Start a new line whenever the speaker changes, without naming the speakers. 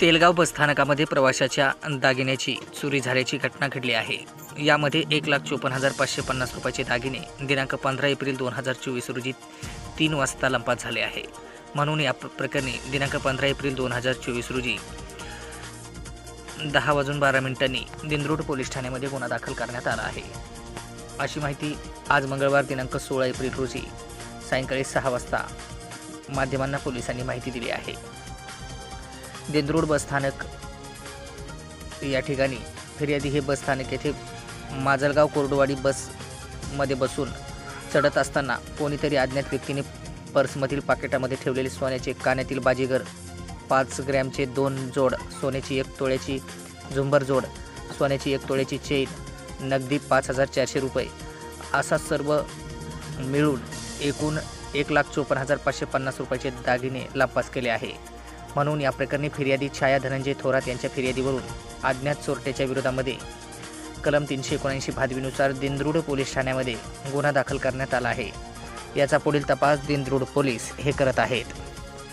तेलगाव बसस्थानकामध्ये प्रवाशाच्या दागिन्याची चोरी झाल्याची घटना घडली आहे. यामध्ये एक लाख चोपन्न हजार पाचशे पन्नास रुपयाचे दागिने दिनांक पंधरा एप्रिल दोन हजार चोवीस रोजी तीन वाजता लंपात झाले आहे. म्हणून या प्रकरणी दिनांक पंधरा एप्रिल दोन हजार चोवीस रोजी दहा वाजून बारा मिनिटांनी दिंद्रोड पोलीस ठाण्यामध्ये गुन्हा दाखल करण्यात आला आहे. अशी माहिती आज मंगळवार दिनांक सोळा एप्रिल रोजी सायंकाळी सहा वाजता माध्यमांना पोलिसांनी माहिती दिली आहे. देंद्रोड बसस्थानक या ठिकाणी फिर्यादी हे बसस्थानक येथे माजलगाव कोरडवाडी बसमध्ये बसून चढत असताना कोणीतरी अज्ञात व्यक्तीने पर्समधील पाकिटामध्ये ठेवलेले सोन्याचे कान्यातील बाजीगर पाच ग्रॅमचे दोन जोड सोन्याची एक तोळ्याची झुंबर जोड सोन्याची एक तोळ्याची चेन नगदी पाच हजार चारशे रुपये असा सर्व मिळून एकूण एक लाख चोपन्न हजार पाचशे पन्नास रुपयाचे दागिने लापास केले आहे. म्हणून या प्रकरणी फिर्यादी छाया धनंजय थोरात यांच्या फिर्यादीवरून अज्ञात चोरट्याच्या विरोधामध्ये कलम तीनशे एकोणऐंशी भादवीनुसार दिंद्रुड पोलीस ठाण्यामध्ये गुन्हा दाखल करण्यात आला आहे. याचा पुढील तपास दिंद्रुड पोलीस हे करत आहेत.